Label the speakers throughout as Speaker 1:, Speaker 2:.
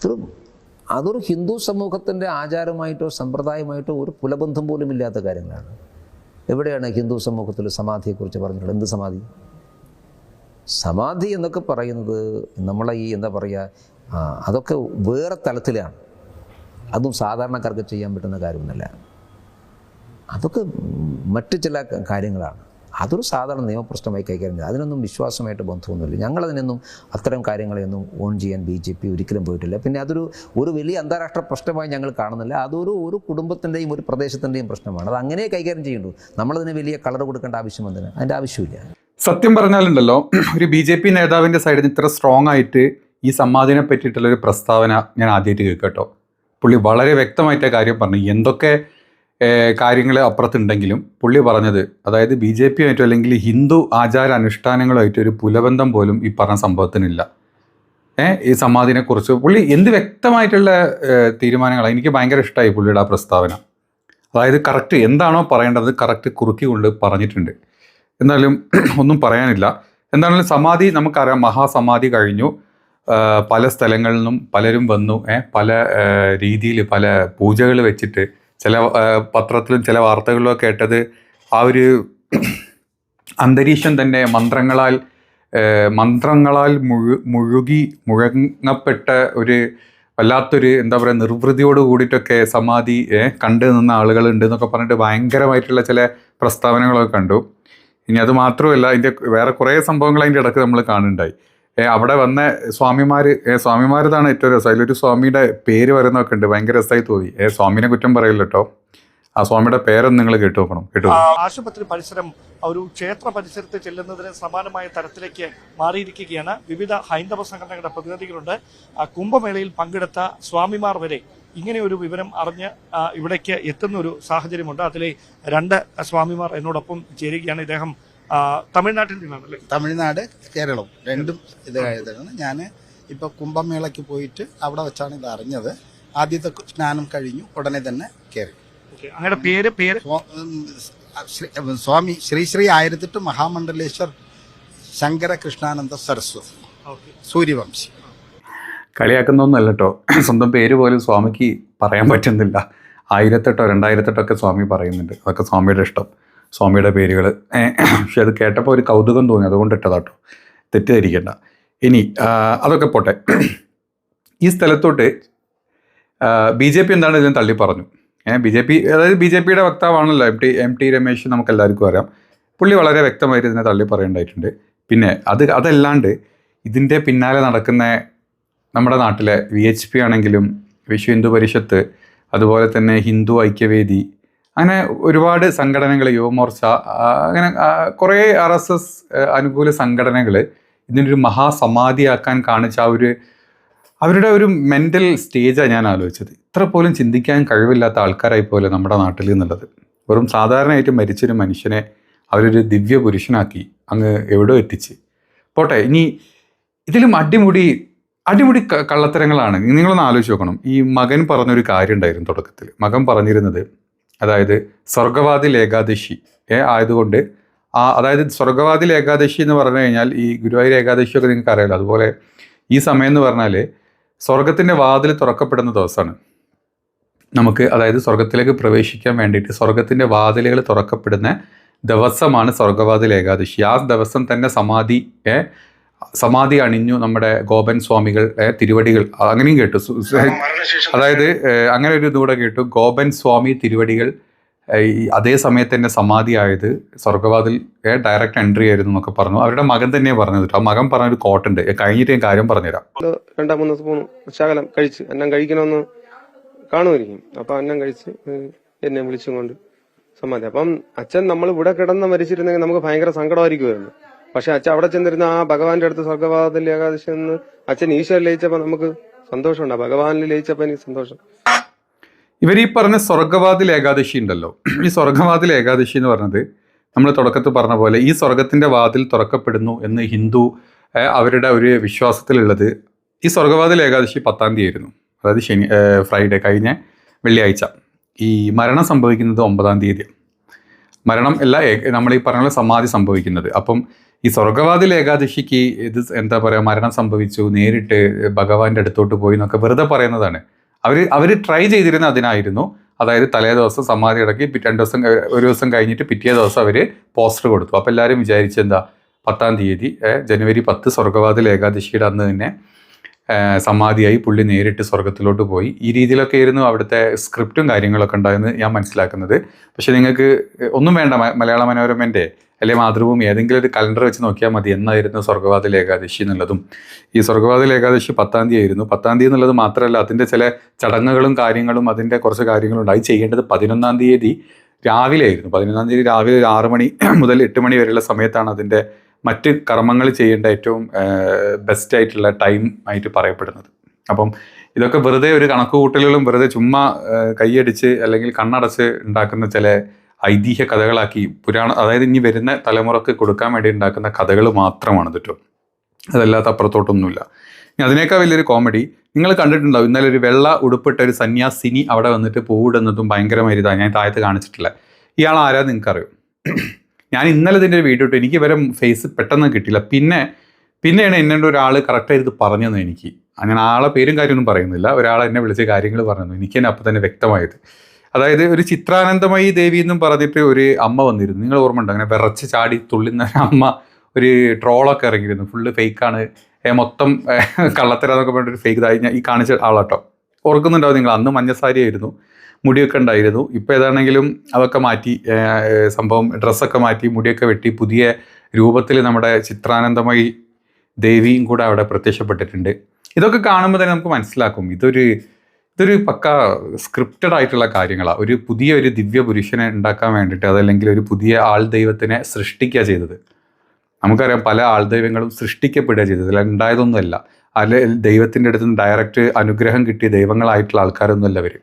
Speaker 1: അതൊരു അതൊരു ഹിന്ദു സമൂഹത്തിന്റെ ആചാരമായിട്ടോ സമ്പ്രദായമായിട്ടോ ഒരു കുലബന്ധം പോലും ഇല്ലാത്ത കാര്യങ്ങളാണ്. എവിടെയാണ് ഹിന്ദു സമൂഹത്തിൽ സമാധിയെക്കുറിച്ച് പറഞ്ഞിട്ടുള്ളത്? എന്ത് സമാധി? സമാധി എന്നൊക്കെ പറയുന്നത് നമ്മളെ ഈ എന്താ പറയുക അതൊക്കെ വേറെ തലത്തിലാണ്. അതും സാധാരണക്കാർക്ക് ചെയ്യാൻ പറ്റുന്ന കാര്യമൊന്നുമല്ല. അതൊക്കെ മറ്റു ചില കാര്യങ്ങളാണ്. അതൊരു സാധാരണ നിയമപ്രശ്നമായി കൈകാര്യം അതിനൊന്നും വിശ്വാസമായിട്ട് ബന്ധമൊന്നുമില്ല. ഞങ്ങളതിനൊന്നും അത്തരം കാര്യങ്ങളെയൊന്നും ഓൺ ചെയ്യാൻ ബി ജെ പി ഒരിക്കലും പോയിട്ടില്ല. പിന്നെ അതൊരു ഒരു വലിയ അന്താരാഷ്ട്ര പ്രശ്നമായി ഞങ്ങൾ കാണുന്നില്ല. അതൊരു ഒരു കുടുംബത്തിന്റെയും ഒരു പ്രദേശത്തിന്റെയും പ്രശ്നമാണ്. അത് അങ്ങനെ കൈകാര്യം ചെയ്യേണ്ടു നമ്മളതിന് വലിയ കളർ കൊടുക്കേണ്ട ആവശ്യം എന്തിന്? അതിന്റെ ആവശ്യമില്ല.
Speaker 2: സത്യം പറഞ്ഞാലുണ്ടല്ലോ ഒരു ബി ജെ പി നേതാവിന്റെ സൈഡിൽ ഇത്ര സ്ട്രോങ് ആയിട്ട് ഈ സമ്മാദിനെ പറ്റിയിട്ടുള്ള ഒരു പ്രസ്താവന ഞാൻ ആദ്യമായിട്ട് കേൾക്കട്ടോ പുള്ളി വളരെ വ്യക്തമായിട്ട് കാര്യം പറഞ്ഞു. എന്തൊക്കെ കാര്യങ്ങൾ അപ്പുറത്തുണ്ടെങ്കിലും പുള്ളി പറഞ്ഞത് അതായത് ബി ജെ പിയുമായിട്ടോ അല്ലെങ്കിൽ ഹിന്ദു ആചാര അനുഷ്ഠാനങ്ങളുമായിട്ട് ഒരു പുലബന്ധം പോലും ഈ പറഞ്ഞ സംഭവത്തിനില്ല. ഈ സമാധിനെക്കുറിച്ച് പുള്ളി എന്ത് വ്യക്തമായിട്ടുള്ള തീരുമാനങ്ങളാണ് എനിക്ക് ഭയങ്കര ഇഷ്ടമായി പുള്ളിയുടെ ആ പ്രസ്താവന. അതായത് കറക്റ്റ് എന്താണോ പറയേണ്ടത് കറക്റ്റ് കുറുക്കി കൊണ്ട് പറഞ്ഞിട്ടുണ്ട്. എന്നാലും ഒന്നും പറയാനില്ല. എന്താണെങ്കിലും സമാധി നമുക്കറിയാം മഹാസമാധി കഴിഞ്ഞു. പല സ്ഥലങ്ങളിൽ നിന്നും പലരും വന്നു. പല രീതിയിൽ പല പൂജകൾ വെച്ചിട്ട് ചില പത്രത്തിലും ചില വാർത്തകളിലും കേട്ടത് ആ ഒരു അന്തരീക്ഷം തന്നെ മന്ത്രങ്ങളാൽ മന്ത്രങ്ങളാൽ മുഴു മുഴുകി മുഴങ്ങപ്പെട്ട ഒരു വല്ലാത്തൊരു എന്താ പറയുക നിർവൃതിയോട് കൂടിയിട്ടൊക്കെ സമാധി കണ്ടു നിന്ന ആളുകളുണ്ട് എന്നൊക്കെ പറഞ്ഞിട്ട് ഭയങ്കരമായിട്ടുള്ള ചില പ്രസ്താവനകളൊക്കെ കണ്ടു. ഇനി അത് മാത്രമല്ല അതിന്റെ വേറെ കുറേ സംഭവങ്ങൾ അതിന്റെ ഇടയ്ക്ക് നമ്മൾ കാണുന്നുണ്ടായി. അവിടെ വന്ന സ്വാമിമാർ സ്വാമിമാരതാണ് ഏറ്റവും രസം. അതിലൊരു സ്വാമിയുടെ പേര് വരുന്നതൊക്കെ ഉണ്ട്. ഭയങ്കര രസമായി തോന്നി. ഏ സ്വാമിനെ കുറ്റം പറയില്ല കേട്ടോ ആ സ്വാമിയുടെ പേരൊന്നും നിങ്ങൾ കേട്ടു നോക്കണം. കേട്ടു
Speaker 3: ആശുപത്രി പരിസരം ഒരു ക്ഷേത്ര പരിസരത്ത് ചെല്ലുന്നതിന് സമാനമായ തരത്തിലേക്ക് മാറിയിരിക്കുകയാണ്. വിവിധ ഹൈന്ദവ സംഘടനകളുടെ പ്രതിനിധികളുണ്ട്. ആ, കുംഭമേളയിൽ പങ്കെടുത്ത സ്വാമിമാർ വരെ ഇങ്ങനെ ഒരു വിവരം അറിഞ്ഞ് ഇവിടേക്ക് എത്തുന്ന ഒരു സാഹചര്യമുണ്ട്. അതിലെ രണ്ട് സ്വാമിമാർ എന്നോടൊപ്പം ചേരുകയാണ്. ഇദ്ദേഹം തമിഴ്നാട്ടിൽ നിന്നാണ് അല്ലേ
Speaker 4: തമിഴ്നാട് കേരളം. രണ്ടും ഇത് കഴിഞ്ഞതാണ് ഞാൻ ഇപ്പോൾ കുംഭമേളയ്ക്ക് പോയിട്ട് അവിടെ വെച്ചാണ് ഇത് അറിഞ്ഞത്. ആദ്യത്തെ സ്നാനം കഴിഞ്ഞു. ഉടനെ തന്നെ കയറി
Speaker 3: അങ്ങയുടെ പേര് പേര്?
Speaker 4: സ്വാമി ശ്രീ ശ്രീ ആയിരത്തെട്ട് മഹാമണ്ഡലേശ്വർ ശങ്കര കൃഷ്ണാനന്ദ സരസ്വതി.
Speaker 3: സൂര്യവംശി
Speaker 4: സൂര്യവംശി.
Speaker 2: കളിയാക്കുന്നൊന്നുമല്ല കേട്ടോ സ്വന്തം പേര് പോലും സ്വാമിക്ക് പറയാൻ പറ്റുന്നില്ല. ആയിരത്തെട്ടോ രണ്ടായിരത്തെട്ടോ ഒക്കെ സ്വാമി പറയുന്നുണ്ട്. അതൊക്കെ സ്വാമിയുടെ ഇഷ്ടം. സ്വാമിയുടെ പേരുകൾ. പക്ഷെ അത് കേട്ടപ്പോൾ ഒരു കൗതുകം തോന്നി. അതുകൊണ്ട് ഇട്ടതാട്ടോ തെറ്റിദ്ധരിക്കേണ്ട. ഇനി അതൊക്കെ പോട്ടെ. ഈ സ്ഥലത്തോട്ട് ബി ജെ പി എന്താണ് ഇതിന് തള്ളി പറഞ്ഞു? ബി ജെ പി അതായത് ബി ജെ പിയുടെ വക്താവാണല്ലോ M T M T Ramesh നമുക്ക് എല്ലാവർക്കും അറിയാം. പുള്ളി വളരെ വ്യക്തമായിട്ട് ഇതിനെ തള്ളി പറയേണ്ടതായിട്ടുണ്ട്. പിന്നെ അത് അതല്ലാണ്ട് ഇതിന്റെ പിന്നാലെ നടക്കുന്ന നമ്മുടെ നാട്ടിലെ വി എച്ച് പി ആണെങ്കിലും വിശ്വ ഹിന്ദു പരിഷത്ത് അതുപോലെ തന്നെ ഹിന്ദു ഐക്യവേദി അങ്ങനെ ഒരുപാട് സംഘടനകൾ യുവമോർച്ച അങ്ങനെ കുറേ ആർ എസ് എസ് അനുകൂല സംഘടനകൾ ഇതിനൊരു മഹാസമാധിയാക്കാൻ കാണിച്ച ആ ഒരു അവരുടെ ഒരു മെന്റൽ സ്റ്റേജാണ് ഞാൻ ആലോചിച്ചത്. ഇത്ര പോലും ചിന്തിക്കാൻ കഴിവില്ലാത്ത ആൾക്കാരായി പോലെ നമ്മുടെ നാട്ടിൽ എന്നുള്ളത്. വെറും സാധാരണയായിട്ട് മരിച്ചൊരു മനുഷ്യനെ അവരൊരു ദിവ്യ പുരുഷനാക്കി അങ്ങ് എവിടെ എത്തിച്ച്. പോട്ടെ ഇനി ഇതിലും അടിമുടി അടിമുടി കള്ളത്തരങ്ങളാണ്. നിങ്ങളൊന്ന് ആലോചിച്ച് നോക്കണം. ഈ മകൻ പറഞ്ഞൊരു കാര്യം ഉണ്ടായിരുന്നു തുടക്കത്തിൽ. മകൻ പറഞ്ഞിരുന്നത് അതായത് സ്വർഗവാതിൽ ഏകാദശി ആയതുകൊണ്ട് ആ അതായത് സ്വർഗവാതിൽ ഏകാദശി എന്ന് പറഞ്ഞു കഴിഞ്ഞാൽ ഈ ഗുരുവായൂർ ഏകാദശിയൊക്കെ നിങ്ങൾക്ക് അറിയാലോ. അതുപോലെ ഈ സമയം എന്ന് പറഞ്ഞാൽ സ്വർഗത്തിന്റെ വാതിൽ തുറക്കപ്പെടുന്ന ദിവസമാണ്. നമുക്ക് അതായത് സ്വർഗത്തിലേക്ക് പ്രവേശിക്കാൻ വേണ്ടിയിട്ട് സ്വർഗത്തിന്റെ വാതിലുകൾ തുറക്കപ്പെടുന്ന ദിവസമാണ് സ്വർഗവാതിൽ ഏകാദശി. ആ ദിവസം തന്നെ സമാധി സമാധി അണിഞ്ഞു നമ്മുടെ ഗോപൻ സ്വാമികൾ ഏ, തിരുവടികൾ. അങ്ങനെയും കേട്ടു. അതായത് അങ്ങനെ ഒരു ഇതുകൂടെ കേട്ടു. ഗോപൻ സ്വാമി തിരുവടികൾ അതേ സമയത്ത് തന്നെ സമാധി ആയത് സ്വർഗവാതിൽ ഡയറക്റ്റ് എൻട്രി ആയിരുന്നു എന്നൊക്കെ പറഞ്ഞു. അവരുടെ മകൻ തന്നെ പറഞ്ഞത് ആ മകൻ പറഞ്ഞൊരു കോട്ടുണ്ട്. കഴിഞ്ഞിട്ട് ഞാൻ കാര്യം പറഞ്ഞുതരാം.
Speaker 5: രണ്ടാം മൂന്ന് സ്പൂൺ ശകലം കഴിച്ച്. അന്നം കഴിക്കണമെന്ന് കാണുമായിരിക്കും. അപ്പൊ അന്നം കഴിച്ച് എന്നെ വിളിച്ചും കൊണ്ട് സമാധി. അപ്പം അച്ഛൻ നമ്മൾ ഇവിടെ കിടന്ന് മരിച്ചിരുന്നെങ്കിൽ നമുക്ക് ഭയങ്കര സങ്കടമായിരിക്കുമായിരുന്നു. പക്ഷെ അച്ഛൻ അവിടെ ചെന്നിരുന്ന ആ ഭഗവാന്റെ അടുത്ത് സ്വർഗവാദത്തിൽ ഏകാദശി എന്ന് അച്ഛൻ ഈശ്വരൻ ലയിച്ചപ്പോ നമുക്ക് സന്തോഷമുണ്ട്. ഭഗവാനിൽ ലയിച്ചപ്പോ എനിക്ക് സന്തോഷം.
Speaker 2: ഇവർ ഈ പറഞ്ഞ സ്വർഗവാതിൽ ഏകാദശി ഉണ്ടല്ലോ. ഈ സ്വർഗവാതിൽ ഏകാദശി എന്ന് പറഞ്ഞത് നമ്മൾ തുടക്കത്തിൽ പറഞ്ഞ പോലെ ഈ സ്വർഗത്തിന്റെ വാതിൽ തുറക്കപ്പെടുന്നു എന്ന് ഹിന്ദു അവരുടെ ഒരു വിശ്വാസത്തിലുള്ളത് ഈ സ്വർഗവാതിൽ ഏകാദശി പത്താം തീയതി ആയിരുന്നു അതായത് ശനി ഫ്രൈഡേ കഴിഞ്ഞ വെള്ളിയാഴ്ച. ഈ മരണം സംഭവിക്കുന്നത് ഒമ്പതാം തീയതി മരണം എല്ലാ നമ്മൾ ഈ പറഞ്ഞ സമാധി സംഭവിക്കുന്നത്. അപ്പം ഈ സ്വർഗവാതിൽ ഏകാദശിക്ക് ഇത് എന്താ പറയുക മരണം സംഭവിച്ചു നേരിട്ട് ഭഗവാന്റെ അടുത്തോട്ട് പോയി എന്നൊക്കെ വെറുതെ പറയുന്നതാണ്. അവർ അവർ ട്രൈ ചെയ്തിരുന്ന അതിനായിരുന്നു. അതായത് തലേ ദിവസം സമാധി അടക്കി രണ്ട് ദിവസം ഒരു ദിവസം കഴിഞ്ഞിട്ട് പിറ്റേ ദിവസം അവർ പോസ്റ്റർ കൊടുത്തു. അപ്പോൾ എല്ലാവരും വിചാരിച്ചെന്താ പത്താം തീയതി ജനുവരി പത്ത് സ്വർഗവാതിൽ ഏകാദശിയുടെ അന്ന് തന്നെ സമാധിയായി പുള്ളി നേരിട്ട് സ്വർഗത്തിലോട്ട് പോയി. ഈ രീതിയിലൊക്കെ ആയിരുന്നു അവിടുത്തെ സ്ക്രിപ്റ്റും കാര്യങ്ങളൊക്കെ ഉണ്ടായെന്ന് ഞാൻ മനസ്സിലാക്കുന്നത്. പക്ഷേ നിങ്ങൾക്ക് ഒന്നും വേണ്ട മലയാള മനോരമന്റെ അല്ലെങ്കിൽ മാതൃഭൂമി ഏതെങ്കിലും ഒരു കലണ്ടർ വെച്ച് നോക്കിയാൽ മതി. എന്നായിരുന്നു സ്വർഗവാതിൽ ഏകാദശി എന്നുള്ളതും. ഈ സ്വർഗവാതിൽ ഏകാദശി പത്താം തീയതി ആയിരുന്നു. പത്താം തീയതി എന്നുള്ളത് മാത്രമല്ല അതിന്റെ ചില ചടങ്ങുകളും കാര്യങ്ങളും അതിന്റെ കുറച്ച് കാര്യങ്ങളുണ്ട് അത് ചെയ്യേണ്ടത് പതിനൊന്നാം തീയതി രാവിലെ ആയിരുന്നു. പതിനൊന്നാം തീയതി രാവിലെ ഒരു ആറ് മണി മുതൽ എട്ട് മണി വരെയുള്ള സമയത്താണ് അതിന്റെ മറ്റ് കർമ്മങ്ങൾ ചെയ്യേണ്ട ഏറ്റവും ബെസ്റ്റ് ആയിട്ടുള്ള ടൈം ആയിട്ട് പറയപ്പെടുന്നത്. അപ്പം ഇതൊക്കെ വെറുതെ ഒരു കണക്കുകൂട്ടലുകളും വെറുതെ ചുമ്മാ കൈയടിച്ച് അല്ലെങ്കിൽ കണ്ണടച്ച് ഉണ്ടാക്കുന്ന ചില ഐതിഹ്യ കഥകളാക്കി പുരാണ അതായത് ഇനി വരുന്ന തലമുറയ്ക്ക് കൊടുക്കാൻ വേണ്ടി ഉണ്ടാക്കുന്ന കഥകൾ മാത്രമാണ് കേട്ടോ അതല്ലാത്ത അപ്പുറത്തോട്ടൊന്നുമില്ല. ഇനി അതിനേക്കാൾ വലിയൊരു കോമഡി നിങ്ങൾ കണ്ടിട്ടുണ്ടാവും ഇന്നലെ ഒരു വെള്ള ഉടുപ്പിട്ട ഒരു സന്യാസിനി അവിടെ വന്നിട്ട് പൂവിടുന്നതും ഭയങ്കരമായി ഞാൻ താഴത്ത് കാണിച്ചിട്ടില്ല. ഇയാൾ ആരാ നിങ്ങൾക്കറിയും? ഞാൻ ഇന്നലെ ഇതിന്റെ ഒരു വീഡിയോ ഇട്ടു എനിക്ക് വരെ ഫേസ് പെട്ടെന്ന് കിട്ടിയില്ല. പിന്നെ പിന്നെയാണ് എന്നോട് ഒരാൾ കറക്റ്റായിട്ട് ഇത് പറഞ്ഞത് എനിക്ക്. അങ്ങനെ ആളെ പേരും കാര്യമൊന്നും പറയുന്നില്ല. ഒരാൾ എന്നെ വിളിച്ച് കാര്യങ്ങൾ പറഞ്ഞു എനിക്ക് തന്നെ അപ്പം തന്നെ വ്യക്തമായത്. അതായത് ഒരു ചിത്രാനന്ദമയി ദേവി എന്നും പറഞ്ഞിട്ട് ഒരു അമ്മ വന്നിരുന്നു. നിങ്ങൾ ഓർമ്മ ഉണ്ടോ അങ്ങനെ വിറച്ച് ചാടി തുള്ളുന്ന അമ്മ ഒരു ട്രോളൊക്കെ ഇറങ്ങിയിരുന്നു. ഫുള്ള് ഫേക്കാണ് മൊത്തം കള്ളത്തരാന്നൊക്കെ പറഞ്ഞിട്ട് ഒരു ഫേക്ക് ഇതായി. ഈ കാണിച്ച ആളാട്ടോ. ഓർക്കുന്നുണ്ടാവും നിങ്ങൾ. അന്ന് മഞ്ഞസാരി ആയിരുന്നു മുടിയൊക്കെ ഉണ്ടായിരുന്നു. ഇപ്പോൾ ഏതാണെങ്കിലും അതൊക്കെ മാറ്റി സംഭവം ഡ്രസ്സൊക്കെ മാറ്റി മുടിയൊക്കെ വെട്ടി പുതിയ രൂപത്തിൽ നമ്മുടെ ചിത്രാനന്ദമായി ദേവിയും കൂടെ അവിടെ പ്രത്യക്ഷപ്പെട്ടിട്ടുണ്ട്. ഇതൊക്കെ കാണുമ്പോൾ തന്നെ നമുക്ക് മനസ്സിലാക്കും. ഇതൊരു ഇതൊരു പക്ക സ്ക്രിപ്റ്റഡ് ആയിട്ടുള്ള കാര്യങ്ങളാണ് ഒരു പുതിയ ഒരു ദിവ്യ പുരുഷനെ ഉണ്ടാക്കാൻ വേണ്ടിയിട്ട് അതല്ലെങ്കിൽ ഒരു പുതിയ ആൾ ദൈവത്തിനെ സൃഷ്ടിക്കുക ചെയ്തത്. നമുക്കറിയാം പല ആൾ ദൈവങ്ങളും സൃഷ്ടിക്കപ്പെടുക ചെയ്തത്. അല്ല ഉണ്ടായതൊന്നുമല്ല. അല്ലെ ദൈവത്തിന്റെ അടുത്ത് നിന്ന് ഡയറക്റ്റ് അനുഗ്രഹം കിട്ടിയ ദൈവങ്ങളായിട്ടുള്ള ആൾക്കാരൊന്നുമല്ല അവർ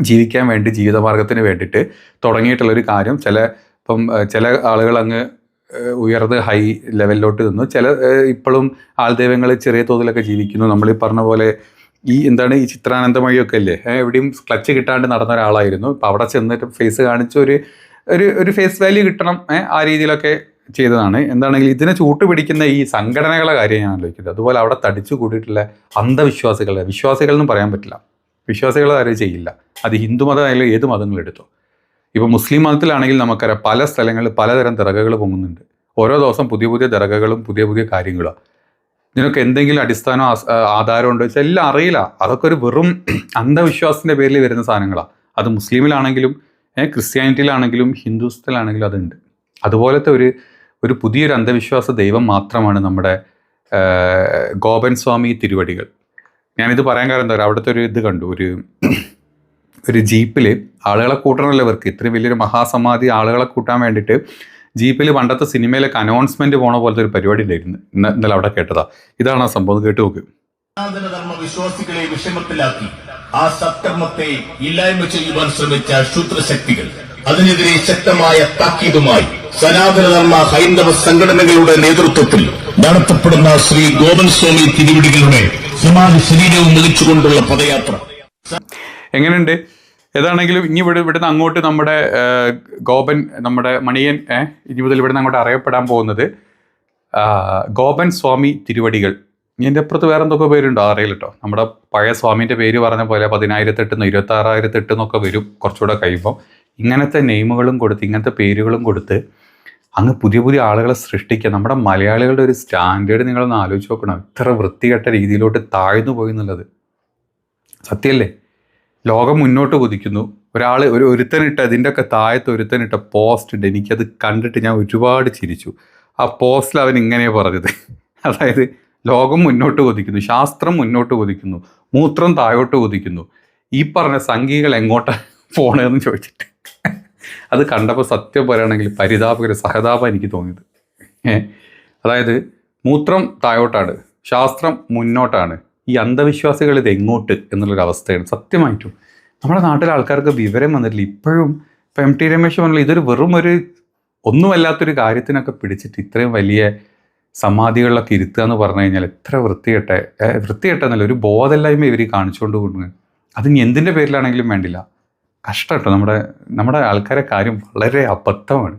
Speaker 2: ജീവിക്കാൻ വേണ്ടി ജീവിതമാർഗത്തിന് വേണ്ടിയിട്ട് തുടങ്ങിയിട്ടുള്ളൊരു കാര്യം ചില ഇപ്പം ചില ആളുകൾ അങ്ങ് ഉയർന്ന് ഹൈ ലെവലിലോട്ട് നിന്നു. ചില ഇപ്പോഴും ആൾ ആൾദൈവങ്ങൾ ചെറിയ തോതിലൊക്കെ ജീവിക്കുന്നു. നമ്മൾ ഈ പറഞ്ഞ പോലെ ഈ എന്താണ് ഈ ചിത്രാനന്ദമയൊക്കെ അല്ലേ എവിടെയും ക്ലച്ച് കിട്ടാണ്ട് നടന്ന ഒരാളായിരുന്നു. ഇപ്പം അവിടെ ചെന്നിട്ട് ഫേസ് കാണിച്ച് ഒരു ഒരു ഒരു ഫേസ് വാല്യൂ കിട്ടണം ആ രീതിയിലൊക്കെ ചെയ്തതാണ്. എന്താണെങ്കിൽ ഇതിനെ ചൂട്ട് പിടിക്കുന്ന ഈ സംഘടനകളെ കാര്യം ഞാൻ ആലോചിക്കുന്നത് അതുപോലെ അവിടെ തടിച്ചു കൂടിയിട്ടുള്ള അന്ധവിശ്വാസികളെ വിശ്വാസികളെന്നും പറയാൻ പറ്റില്ല. വിശ്വാസികൾ ആരും ചെയ്യില്ല. അത് ഹിന്ദു മതമായാലും ഏത് മതങ്ങളെടുത്തോ ഇപ്പോൾ മുസ്ലിം മതത്തിലാണെങ്കിൽ നമുക്കറിയാം പല സ്ഥലങ്ങളിൽ പലതരം തിറകൾ പൊങ്ങുന്നുണ്ട്. ഓരോ ദിവസം പുതിയ പുതിയ ദർഗകളും പുതിയ പുതിയ കാര്യങ്ങളും. ഇതിനൊക്കെ എന്തെങ്കിലും അടിസ്ഥാനം ആധാരം ഉണ്ടോ വെച്ചാൽ എല്ലാം അറിയില്ല. അതൊക്കെ ഒരു വെറും അന്ധവിശ്വാസത്തിന്റെ പേരിൽ വരുന്ന സാധനങ്ങളാണ് അത് മുസ്ലിമിലാണെങ്കിലും ക്രിസ്ത്യാനിറ്റിയിലാണെങ്കിലും ഹിന്ദുസ്ഥലാണെങ്കിലും അതുണ്ട്. അതുപോലത്തെ ഒരു ഒരു പുതിയൊരു അന്ധവിശ്വാസ ദൈവം മാത്രമാണ് നമ്മുടെ ഗോപൻ സ്വാമി തിരുവടികൾ. ഞാനിത് പറയാൻ കാരണം എന്താ പറയുക അവിടുത്തെ ഒരു ഇത് കണ്ടു. ഒരു ഒരു ജീപ്പിൽ ആളുകളെ കൂട്ടണമല്ലോ ഇവർക്ക്. ഇത്രയും വലിയൊരു മഹാസമാധി ആളുകളെ കൂട്ടാൻ വേണ്ടിയിട്ട് ജീപ്പിൽ പണ്ടത്തെ സിനിമയിലൊക്കെ അനൗൺസ്മെന്റ് പോണ പോലത്തെ ഒരു പരിപാടി ഉണ്ടായിരുന്നു. ഇന്ന് ഇന്നലെ അവിടെ കേട്ടതാ. ഇതാണ് ആ സംഭവം. കേട്ടു നോക്ക്.
Speaker 6: വിശ്വാസികളെ വിഷമത്തിലാക്കി. ആ സത്കർമ്മത്തെ ഇല്ലായ്മ ചെയ്യുവാൻ ശ്രമിച്ച ശക്തികൾ അതിനെതിരെ ശക്തമായ താക്കീതുമായി സനാതനധർമ്മ ഹൈന്ദവ സംഘടനകളുടെ നേതൃത്വത്തിൽ നടത്തപ്പെടുന്ന ശ്രീ ഗോപൻ സ്വാമി തിരുവിടികളുടെ സമാധി ശരീരവും വിളിച്ചുകൊണ്ടുള്ള പദയാത്ര.
Speaker 2: എങ്ങനെയുണ്ട്? ഏതാണെങ്കിലും ഇനി ഇവിടെ ഇവിടുന്ന് അങ്ങോട്ട് നമ്മുടെ ഗോപൻ നമ്മുടെ മണിയൻ ഇനി മുതൽ ഇവിടുന്ന് അങ്ങോട്ട് അറിയപ്പെടാൻ പോകുന്നത് ഗോപൻ സ്വാമി തിരുവടികൾ. ഇനി എന്റെ അപ്പുറത്ത് വേറെ എന്തൊക്കെ പേരുണ്ടോ? അറിയില്ല കേട്ടോ നമ്മുടെ പഴയ സ്വാമിന്റെ പേര് പറഞ്ഞ പോലെ പതിനായിരത്തെട്ട് ഇരുപത്തി ആറായിരത്തെട്ട് എന്നൊക്കെ വരും കുറച്ചുകൂടെ കഴിയുമ്പോൾ ഇങ്ങനത്തെ നെയിമുകളും കൊടുത്ത് ഇങ്ങനത്തെ പേരുകളും കൊടുത്ത് അങ്ങ് പുതിയ പുതിയ ആളുകളെ സൃഷ്ടിക്കുക. നമ്മുടെ മലയാളികളുടെ ഒരു സ്റ്റാൻഡേർഡ് നിങ്ങളൊന്ന് ആലോചിച്ച് നോക്കണം. ഇത്ര വൃത്തികെട്ട രീതിയിലോട്ട് താഴ്ന്നു പോയി എന്നുള്ളത്. സത്യമല്ലേ ലോകം മുന്നോട്ട് കുതിക്കുന്നു. ഒരാൾ ഒരു ഒരുത്തനിട്ട് അതിന്റെ ഒക്കെ താഴത്ത് ഒരുത്തനിട്ട പോസ്റ്റ് ഉണ്ട്. എനിക്കത് കണ്ടിട്ട് ഞാൻ ഒരുപാട് ചിരിച്ചു. ആ പോസ്റ്റിൽ അവൻ ഇങ്ങനെ പറഞ്ഞത്. അതായത് ലോകം മുന്നോട്ട് കൊതിക്കുന്നു ശാസ്ത്രം മുന്നോട്ട് കൊതിക്കുന്നു മൂത്രം താഴോട്ട് കൊതിക്കുന്നു. ഈ പറഞ്ഞ സംഖ്യകൾ എങ്ങോട്ട് പോണതെന്ന് ചോദിച്ചിട്ട്. അത് കണ്ടപ്പോൾ സത്യം പറയുകയാണെങ്കിൽ പരിതാപകര സഹതാപം എനിക്ക് തോന്നിയത്. അതായത് മൂത്രം താഴോട്ടാണ് ശാസ്ത്രം മുന്നോട്ടാണ്. ഈ അന്ധവിശ്വാസികൾ ഇത് എങ്ങോട്ട് എന്നുള്ളൊരു അവസ്ഥയാണ് സത്യമായിട്ടും. നമ്മുടെ നാട്ടിലെ ആൾക്കാർക്ക് വിവരം വന്നിട്ടില്ല. ഇപ്പോഴും ഇപ്പം എം ടി രമേശ് പറഞ്ഞില്ല ഇതൊരു വെറും ഒരു ഒന്നുമല്ലാത്തൊരു കാര്യത്തിനൊക്കെ പിടിച്ചിട്ട് ഇത്രയും വലിയ സമാധികളിലൊക്കെ ഇരുത്തുക എന്ന് പറഞ്ഞു കഴിഞ്ഞാൽ എത്ര വൃത്തികെട്ട വൃത്തികെട്ടെന്നല്ല ഒരു ബോധമില്ലായ്മ ഇവർ കാണിച്ചുകൊണ്ട് പോകുന്നത്. അത് ഇനി എന്തിന്റെ പേരിലാണെങ്കിലും വേണ്ടില്ല. കഷ്ടം കേട്ടോ. നമ്മുടെ നമ്മുടെ ആൾക്കാരെ കാര്യം വളരെ അബദ്ധമാണ്.